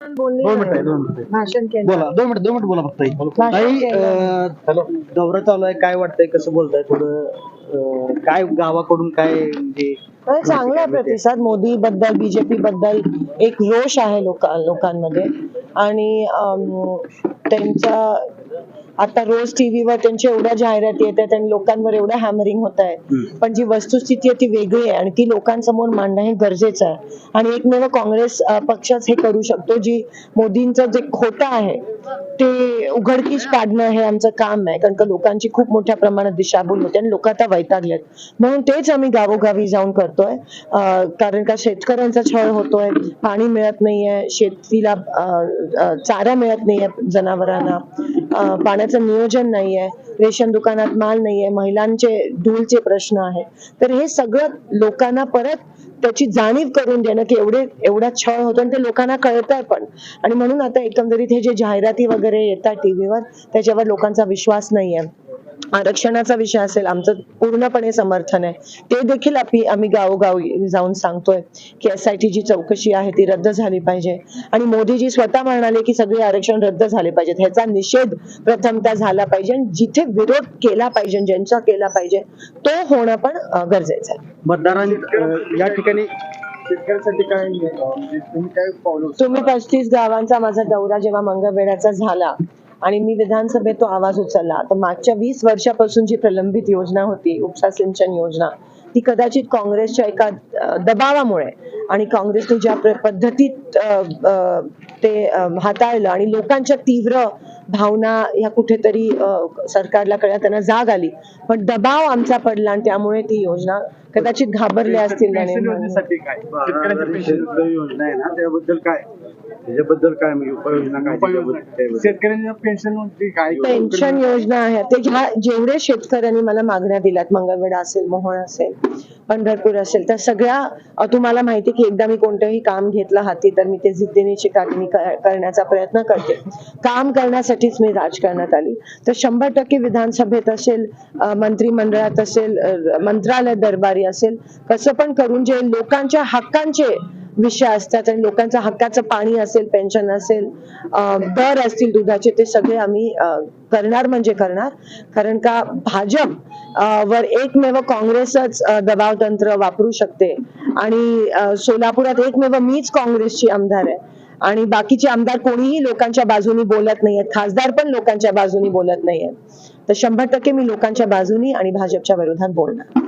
दोन मिनिटं. दोन मिनिटं भाषण केलं. बोला दोन मिनिट दोन मिनिट बोला फक्त भाषण ताई केलं. अं, दौरा चालू आहे काय वाटतंय कसं बोलताय थोडं अं, काय गावाकडून काय म्हणजे नाही, चांगला आहे प्रतिसाद मोदी बद्दल बीजेपी बद्दल एक रोष आहे लोका लोकांमध्ये. आणि अम, त्यांचा आता रोज टीव्हीवर त्यांच्या एवढ्या जाहिराती येतात आणि लोकांवर एवढं हॅमरिंग होत आहे पण जी वस्तुस्थिती आहे ती वेगळी आहे आणि ती लोकांसमोर मांडणं हे गरजेचं आहे. आणि एकमेव काँग्रेस पक्षच हे करू शकतो जी मोदींचं जे खोटं आहे ते उघडकीस काढणं हे आमचं काम आहे. कारण का लोकांची खूप मोठ्या प्रमाणात दिशाभूल होते आणि लोक आता वैतागलेत. म्हणून तेच आम्ही गावोगावी जाऊन करतोय. कारण का शेतकऱ्यांचा छळ होतोय पाणी मिळत नाहीये शेतीला चारा मिळत नाहीये जनावरांना. पाण्याचं नियोजन नाही आहे रेशन दुकानात माल नाहीये महिलांचे धूलचे प्रश्न आहे तर हे सगळं लोकांना परत त्याची जाणीव करून देणं की एवढे एवढा छळ होतो आणि ते लोकांना कळतंय पण. आणि म्हणून आता एकंदरीत हे जे जाहिराती वगैरे येतात टीव्हीवर त्याच्यावर लोकांचा विश्वास नाहीये. आरक्षणाचा विषय असेल आमचं पूर्णपणे समर्थन आहे. ते देखील आम्ही आम्ही गावोगावी जाऊन सांगतोय की एस आय ची चौकशी आहे ती रद्द झाली पाहिजे. आणि मोदीजी स्वतः म्हणाले की सगळे आरक्षण रद्द झाले पाहिजेत. ह्याचा निषेध प्रथमतः झाला पाहिजे आणि जिथे विरोध केला पाहिजे ज्यांचा केला पाहिजे तो होणं पण गरजेचं आहे. मतदारां अं, या ठिकाणी शेतकऱ्यांसाठी काय म्हणजे तुम्ही काय पस्तीस गावांचा माझा दौरा जेव्हा मंगळवेढ्याचा झाला आणि मी विधानसभेत तो आवाज उचलला. तर मागच्या वीस वर्षापासून जी प्रलंबित योजना होती उपसा सिंचन योजना ती कदाचित काँग्रेसच्या एका दबावामुळे आणि काँग्रेसने ज्या पद्धतीत ते हाताळलं आणि लोकांच्या तीव्र भावना ह्या कुठेतरी सरकारला कळल्या त्यांना जाग आली. पण दबाव आमचा पडला आणि त्यामुळे ती योजना कदाचित घाबरल्या असतील पेन्शन म्हणून- योजनेसाठी काय? शेतकऱ्यांच्या पेन्शन शेतकरी योजना. आहे ना त्याबद्दल काय? त्याच्याबद्दल काय म्हणजे उपाययोजना काय त्याच्याबद्दल- त्याबद्दल? शेतकऱ्यांच्या पेन्शनमध्ये काय पेन्शन योजना आहे. ते ह्या जेवढे शेतकऱ्यांनी मला मागण्या दिल्यात मंगळवेढा असेल मोहोळ असेल पंढरपूर असेल त्या सगळ्या अ, तुम्हाला माहिती की एकदा मी कोणतंही काम घेतलं हाती तर मी ते जिद्दीने चिकाटीने क- करण्याचा प्रयत्न करते. काम करण्यासाठीच मी राजकारणात आली. तर शंभर टक्के विधानसभेत असेल अ, मंत्रिमंडळात असेल अ, मंत्रालय दरबारी असेल कसं पण करून जे लोकांच्या हक्कांचे विषय असतात आणि लोकांच्या हक्काचं पाणी असेल पेन्शन असेल दर असतील दुधाचे ते सगळे आम्ही करणार म्हणजे करणार. कारण का भाजप वर एकमेव काँग्रेसच दबाव तंत्र वापरू शकते. आणि सोलापुरात एकमेव मीच काँग्रेसची आमदार आहे. आणि बाकीचे आमदार कोणीही लोकांच्या बाजूनी बोलत नाहीयेत. खासदार पण लोकांच्या बाजूनी बोलत नाहीयेत. तर शंभर टक्के मी लोकांच्या बाजूनी आणि भाजपच्या विरोधात बोलणार.